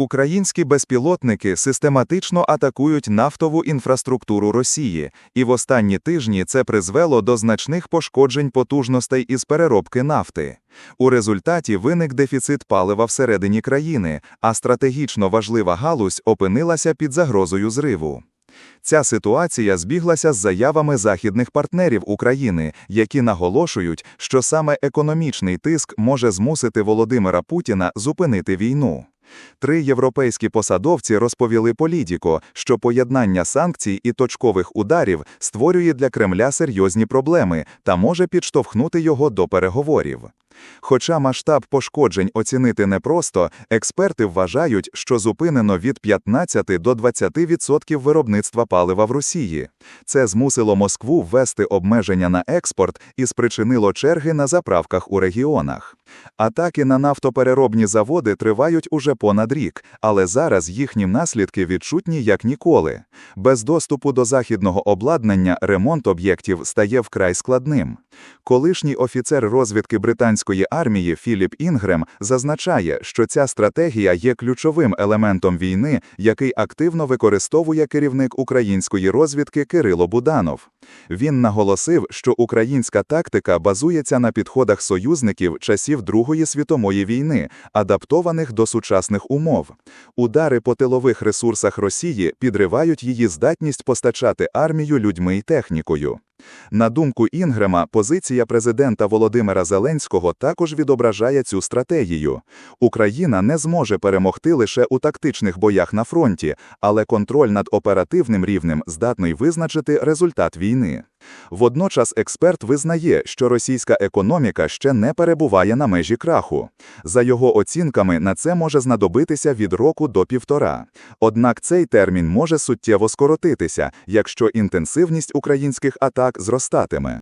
Українські безпілотники систематично атакують нафтову інфраструктуру Росії, і в останні тижні це призвело до значних пошкоджень потужностей із переробки нафти. У результаті виник дефіцит палива всередині країни, а стратегічно важлива галузь опинилася під загрозою зриву. Ця ситуація збіглася з заявами західних партнерів України, які наголошують, що саме економічний тиск може змусити Володимира Путіна зупинити війну. Три європейські посадовці розповіли Політіко, що поєднання санкцій і точкових ударів створює для Кремля серйозні проблеми та може підштовхнути його до переговорів. Хоча масштаб пошкоджень оцінити непросто, експерти вважають, що зупинено від 15 до 20% виробництва палива в Росії. Це змусило Москву ввести обмеження на експорт і спричинило черги на заправках у регіонах. Атаки на нафтопереробні заводи тривають уже понад рік, але зараз їхні наслідки відчутні як ніколи. Без доступу до західного обладнання ремонт об'єктів стає вкрай складним. Колишній офіцер розвідки британської армії Філіп Інгрем зазначає, що ця стратегія є ключовим елементом війни, який активно використовує керівник української розвідки Кирило Буданов. Він наголосив, що українська тактика базується на підходах союзників часів Другої світової війни, адаптованих до сучасних умов. Удари по тилових ресурсах Росії підривають її здатність постачати армію людьми і технікою. На думку Інгрема, позиція президента Володимира Зеленського також відображає цю стратегію. Україна не зможе перемогти лише у тактичних боях на фронті, але контроль над оперативним рівнем здатний визначити результат війни. Водночас експерт визнає, що російська економіка ще не перебуває на межі краху. За його оцінками, на це може знадобитися від року до півтора. Однак цей термін може суттєво скоротитися, якщо інтенсивність українських атак зростатиме.